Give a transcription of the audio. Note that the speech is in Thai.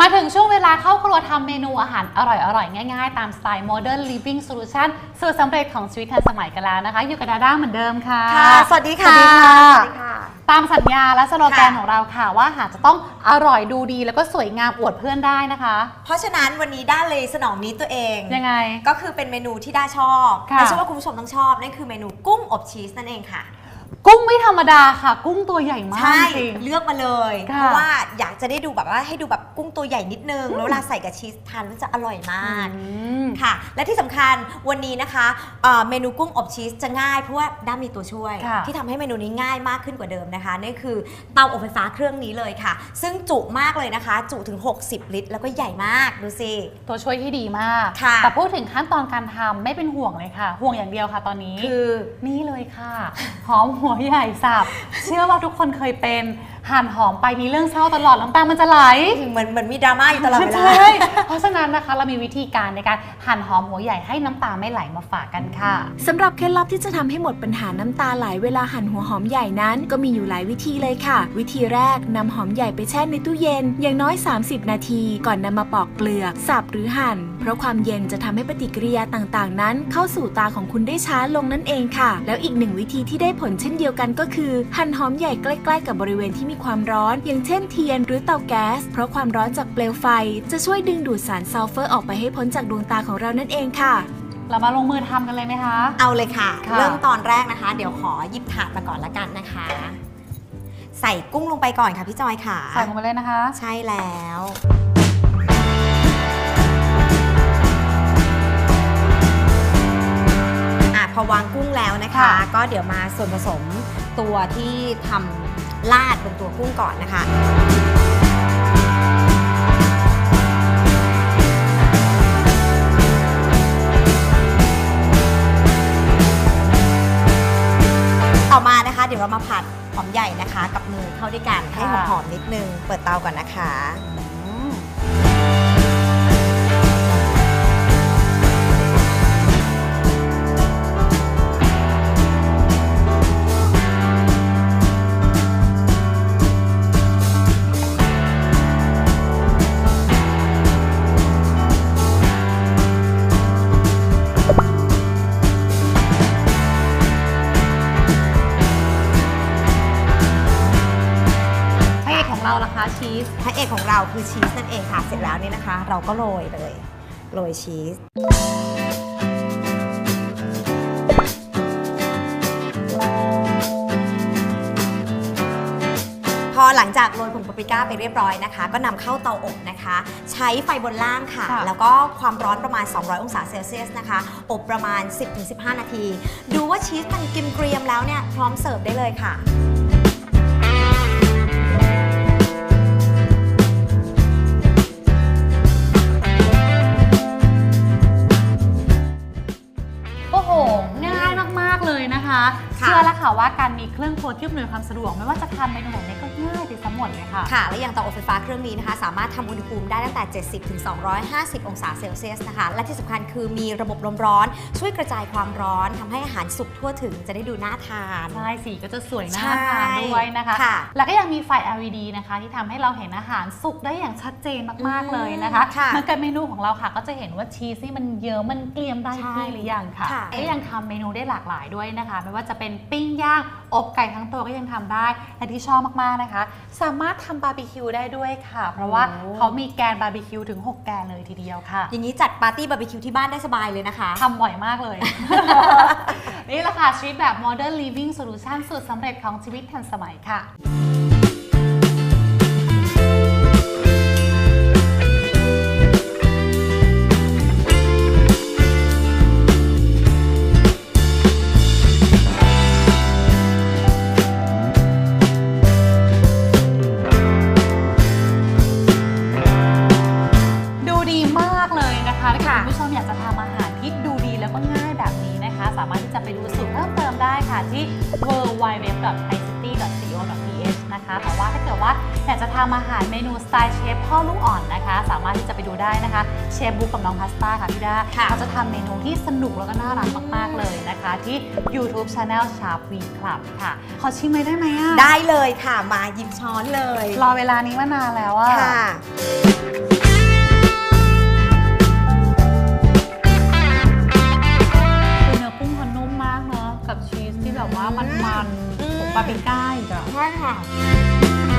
มาถึงช่วงเวลาเข้าครัวทำเมนูอาหารอร่อยๆ ง่ายๆ ตามสไตล์ Modern Living Solution สูตรสำเร็จของชีวิตทันสมัยกันแล้วนะคะ อยู่กับดาด้าเหมือนเดิมค่ะ ค่ะ สวัสดีค่ะ สวัสดีค่ะสวัสดีค่ะตามสัญญาและสโลแกนค่ะของเราค่ะ ว่าอาหารจะต้องอร่อยดูดีแล้วก็สวยงามอวดเพื่อนได้นะคะ เพราะฉะนั้นวันนี้ด้าเลยสนองนี้ตัวเองยังไง ก็คือเป็นเมนูที่ด้าชอบค่ะและเชื่อว่าคุณผู้ชมต้องชอบนั่นคือเมนูกุ้งอบชีสนั่นเองค่ะ กุ้งไม่ธรรมดาค่ะ กุ้งตัวใหญ่มากใช่จริง เลือกมาเลยค่ะเพราะว่าอยากจะได้ดูแบบว่าให้ดูแบบกุ้งตัวใหญ่นิดนึง แล้วเวลาใส่กับชีสทานมันจะอร่อยมากอืม ค่ะ และที่สำคัญวันนี้นะคะเอ่อเมนูกุ้งอบชีสจะง่ายเพราะว่าด้ามีตัวช่วย ค่ะ ที่ทำให้เมนูนี้ง่ายมากขึ้นกว่าเดิมนะคะนั่นคือเตาอบไฟฟ้าเครื่องนี้เลยค่ะ ซึ่งจุมากเลยนะคะ จุถึง 60 ลิตร แล้วก็ใหญ่มากดูสิ ตัวช่วยที่ดีมาก ค่ะ แต่พูดถึงขั้นตอนการทำไม่เป็นห่วงเลยค่ะ ห่วงอย่างเดียวค่ะตอนนี้ คือ นี่เลยค่ะ หอมหัวใหญ่สับ เชื่อว่าทุกคนเคยเป็นหั่นหอมไปมีเรื่องเศร้าตลอดน้ำตามันจะไหลเหมือนเหมือนมีดราม่าอยู่ตลอดเวลาใช่เพราะฉะนั้นนะคะเรามีวิธีการในการหั่นหอมหัวใหญ่ให้น้ำตาไม่ไหลมาฝากกันค่ะสำหรับเคล็ดลับที่จะทำให้หมดปัญหาน้ำตาไหลเวลาหั่นหัวหอมใหญ่นั้น ก็มีอยู่หลายวิธีเลยค่ะ วิธีแรกนำหอมใหญ่ไปแช่ในตู้เย็น อย่างน้อย 30 นาที ก่อนนำมาปอกเปลือกสับหรือหั่น เพราะความเย็นจะทำให้ปฏิกิริยาต่างๆ นั้น เข้าสู่ตาของคุณได้ช้าลงนั่นเองค่ะ แล้วอีกหนึ่งวิธีที่ได้ผลเช่นเดียวกันก็คือ หั่นหอมใหญ่ใกล้ๆกับบริเวณที่มีความร้อน อย่างเช่นเทียนหรือเตาแก๊ส เพราะความร้อนจากเปลวไฟ จะช่วยดึงดูดสารซัลเฟอร์ออกไปให้พ้นจากดวงตาของเรานั่นเองค่ะเรามาลงมือทำกันเลยไหมคะ เอาเลยค่ะค่ะ เริ่มตอนแรกนะคะ เดี๋ยวขอหยิบถาดมาก่อนละกันนะคะ ใส่กุ้งลงไปก่อนค่ะพี่จอยค่ะ ใส่ลงไปเลยนะคะ ใช่แล้ว พอวางกุ้งแล้วนะคะ ค่ะ ก็เดี๋ยวมาส่วนผสมตัวที่ทำราดบนตัวกุ้งก่อนนะคะ ต่อมานะคะ เดี๋ยวเรามาผัดหอมใหญ่นะคะ กับมือเข้าด้วยกันให้หค่ะ อมๆนิดนึง เปิดเตาก่อนนะคะ ล่ะคะชีสพระเอกของเราคือชีสนั่นเองค่ะ เสร็จแล้วนี่นะคะ เราก็โรยเลย โรยชีส พอหลังจากโรยผงปาปริก้าไปเรียบร้อยนะคะ ก็นำเข้าเตาอบนะคะ ใช้ไฟบนล่างค่ะ ค่ะแล้วก็ความร้อนประมาณ 200 องศาเซลเซียสนะคะ อบประมาณ 10-15 นาที ดูว่าชีสมันกิมเกรียมๆแล้วเนี่ย พร้อมเสิร์ฟได้เลยค่ะ เชื่อแล้วค่ะว่าการมีเครื่องครัวที่อำนวยความสะดวกไม่ว่าจะทำเมนูไหนก็ง่ายไปซะหมดเลยค่ะ ค่ะ และอย่างเตาอบไฟฟ้าเครื่องนี้นะคะ สามารถทำอุณหภูมิได้ตั้งแต่ 70ถึง250 องศาเซลเซียสนะคะ และที่สำคัญคือมีระบบลมร้อน ช่วยกระจายความร้อนทำให้อาหารสุกทั่วถึงจะได้ดูน่าทาน ใช่สีก็จะสวยน่าใช่ทานด้วยนะคะค่ะแล้วก็ยังมีไฟ LED นะคะ ที่ทำให้เราเห็นอาหารสุกได้อย่างชัดเจนมากๆเลยนะคะค่ะเหมือนกับเมนูของเราค่ะ ก็จะเห็นว่าชีสที่มันเยอะมันเกลียมได้ใช่ที่หรือยังค่ะค่ะก็ยังทำเมนูได้หลากหลายด้วยนะคะ ไม่ว่าจะเป็นปิ้งย่าง อบไก่ทั้งตัวก็ยังทำได้และที่ชอบมากๆนะคะ สามารถทำบาร์บีคิวได้ด้วยค่ะ เพราะว่าโอ้เขามีแกนบาร์บีคิวถึง 6 แกนเลยทีเดียวค่ะ อย่างนี้จัดปาร์ตี้บาร์บีคิวที่บ้านได้สบายเลยนะคะทำบ่อยมากเลย นี่แหละค่ะชีวิตแบบ modern living solution สูตรสำเร็จของชีวิตทันสมัยค่ะ ค่ะที่ w w w i c i t y c o th นะคะแต่ว่าถ้าเกิดว่าอยากจะทำอาหารเมนูสไตล์เชฟพ่อลูกอ่อนนะคะ สามารถที่จะไปดูได้นะคะ เชฟบุ๊กกับน้องพาสต้าค่ะพี่ดาค่ะเขาจะทำเมนูที่สนุกแล้วก็น่ารักมากๆเลยนะคะ ที่ YouTube Channel Sharp V Club ค่ะ ขอชิมเลยได้ไหมอะ ได้เลยค่ะ มาหยิบช้อนเลย รอเวลานี้มานานแล้วอะค่ะ กับชีสที่แบบว่ามันๆของปาปิก้าอีกอะ ใช่ค่ะ